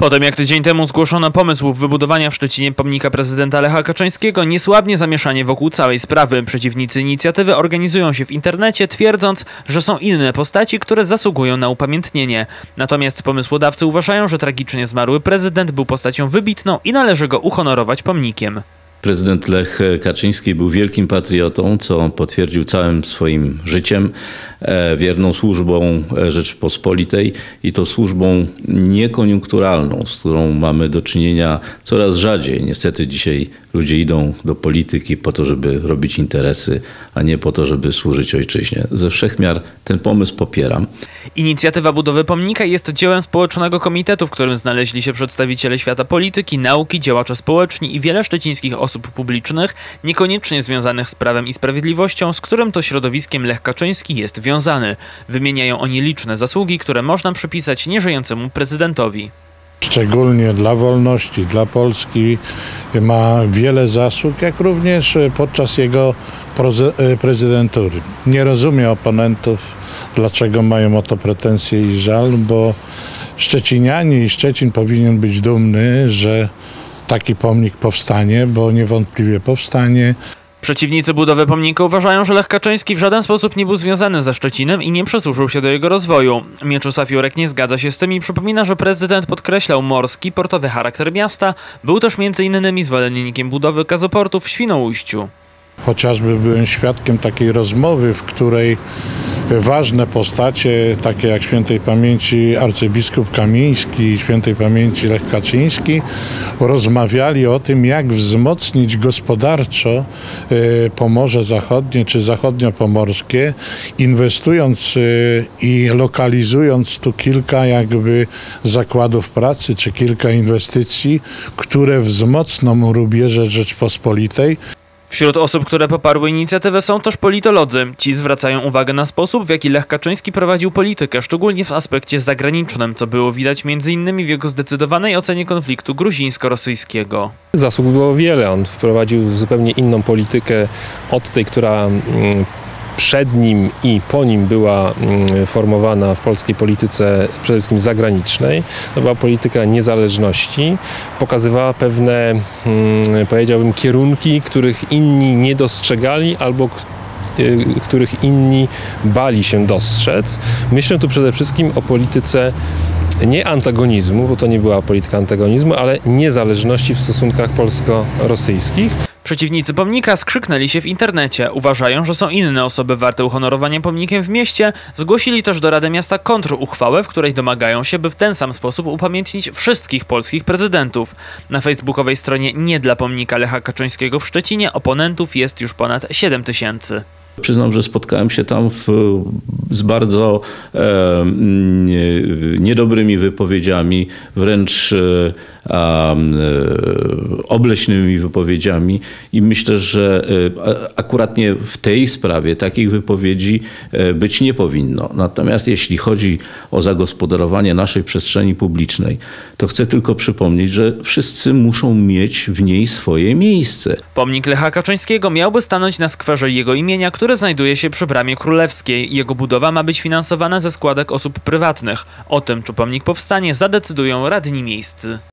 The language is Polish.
Potem jak tydzień temu zgłoszono pomysł wybudowania w Szczecinie pomnika prezydenta Lecha Kaczyńskiego, niesłabnie zamieszanie wokół całej sprawy. Przeciwnicy inicjatywy organizują się w internecie, twierdząc, że są inne postaci, które zasługują na upamiętnienie. Natomiast pomysłodawcy uważają, że tragicznie zmarły prezydent był postacią wybitną i należy go uhonorować pomnikiem. Prezydent Lech Kaczyński był wielkim patriotą, co potwierdził całym swoim życiem, wierną służbą e, Rzeczypospolitej i to służbą niekoniunkturalną, z którą mamy do czynienia coraz rzadziej. Niestety dzisiaj ludzie idą do polityki po to, żeby robić interesy, a nie po to, żeby służyć ojczyźnie. Ze wszechmiar ten pomysł popieram. Inicjatywa budowy pomnika jest dziełem społecznego komitetu, w którym znaleźli się przedstawiciele świata polityki, nauki, działacze społeczni i wiele szczecińskich osób publicznych, niekoniecznie związanych z prawem i sprawiedliwością, z którym to środowiskiem Lech Kaczyński jest wiązany. Wymieniają oni liczne zasługi, które można przypisać nieżyjącemu prezydentowi szczególnie dla wolności, dla Polski ma wiele zasług, jak również podczas jego prezydentury. Nie rozumiem oponentów, dlaczego mają o to pretensje i żal, bo Szczecinianie i Szczecin powinien być dumny, że taki pomnik powstanie, bo niewątpliwie powstanie. Przeciwnicy budowy pomnika uważają, że Lech Kaczyński w żaden sposób nie był związany ze Szczecinem i nie przysłużył się do jego rozwoju. Mieczysław Jurek nie zgadza się z tym i przypomina, że prezydent podkreślał morski, portowy charakter miasta. Był też m.in. zwolennikiem budowy gazoportu w Świnoujściu. Chociażby byłem świadkiem takiej rozmowy, w której ważne postacie, takie jak świętej pamięci arcybiskup Kamiński świętej pamięci Lech Kaczyński, rozmawiali o tym, jak wzmocnić gospodarczo e, Pomorze Zachodnie czy Zachodnio-Pomorskie, inwestując e, i lokalizując tu kilka jakby zakładów pracy czy kilka inwestycji, które wzmocną rubieże Rzeczpospolitej. Wśród osób, które poparły inicjatywę są też politolodzy. Ci zwracają uwagę na sposób, w jaki Lech Kaczyński prowadził politykę, szczególnie w aspekcie zagranicznym, co było widać m.in. w jego zdecydowanej ocenie konfliktu gruzińsko-rosyjskiego. Zasług było wiele. On wprowadził zupełnie inną politykę od tej, która mm, przed nim i po nim była mm, formowana w polskiej polityce przede wszystkim zagranicznej. To była polityka niezależności. Pokazywała pewne, mm, powiedziałbym, kierunki, których inni nie dostrzegali albo y, których inni bali się dostrzec. Myślę tu przede wszystkim o polityce nie antagonizmu, bo to nie była polityka antagonizmu, ale niezależności w stosunkach polsko-rosyjskich. Przeciwnicy pomnika skrzyknęli się w internecie. Uważają, że są inne osoby warte uhonorowania pomnikiem w mieście. Zgłosili też do Rady Miasta kontruchwałę, w której domagają się, by w ten sam sposób upamiętnić wszystkich polskich prezydentów. Na facebookowej stronie Nie dla pomnika Lecha Kaczyńskiego w Szczecinie oponentów jest już ponad 7 tysięcy. Przyznam, że spotkałem się tam w, z bardzo e, niedobrymi wypowiedziami, wręcz e, obleśnymi wypowiedziami i myślę, że e, akurat nie w tej sprawie takich wypowiedzi e, być nie powinno. Natomiast jeśli chodzi o zagospodarowanie naszej przestrzeni publicznej, to chcę tylko przypomnieć, że wszyscy muszą mieć w niej swoje miejsce. Pomnik Lecha Kaczyńskiego miałby stanąć na skwerze jego imienia, który znajduje się przy Bramie Królewskiej. Jego budowa ma być finansowana ze składek osób prywatnych. O tym, czy pomnik powstanie, zadecydują radni miejscy.